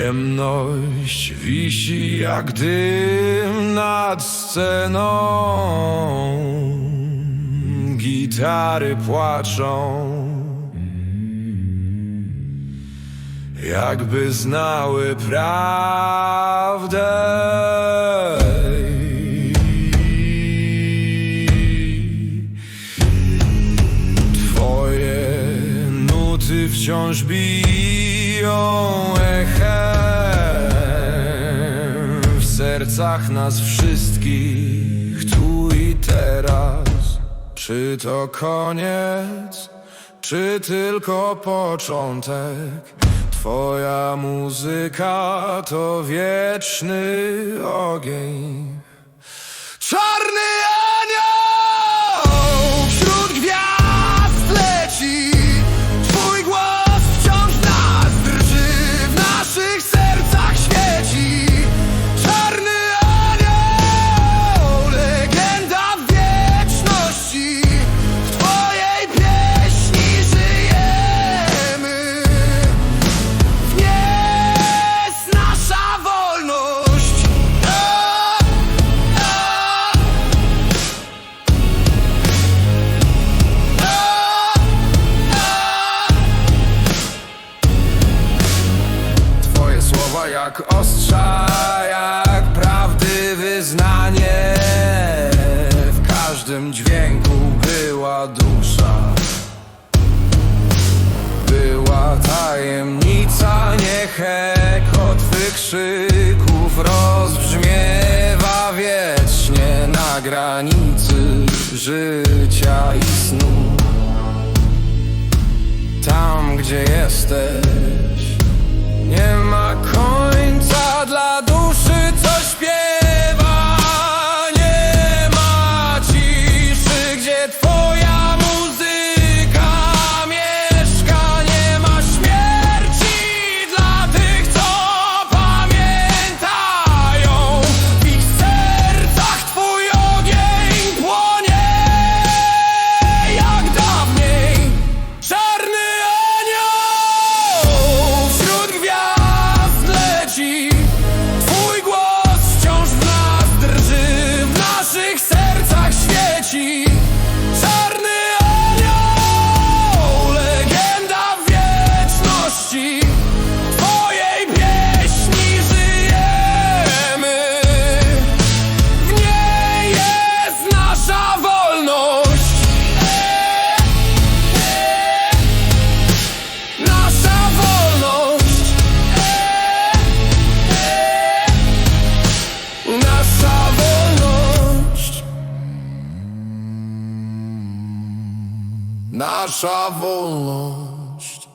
Ciemność wisi jak dym nad sceną. Gitary płaczą, jakby znały prawdę. Nuty wciąż biją echem w sercach nas wszystkich tu i teraz. Czy to koniec, czy tylko początek? Twoja muzyka to wieczny ogień. Ostrza, jak prawdy wyznanie. W każdym dźwięku była dusza. Była tajemnica, niech eko Twych krzyków rozbrzmiewa wiecznie Na granicy życia i snu. Tam, gdzie jesteś, she Nasza wolność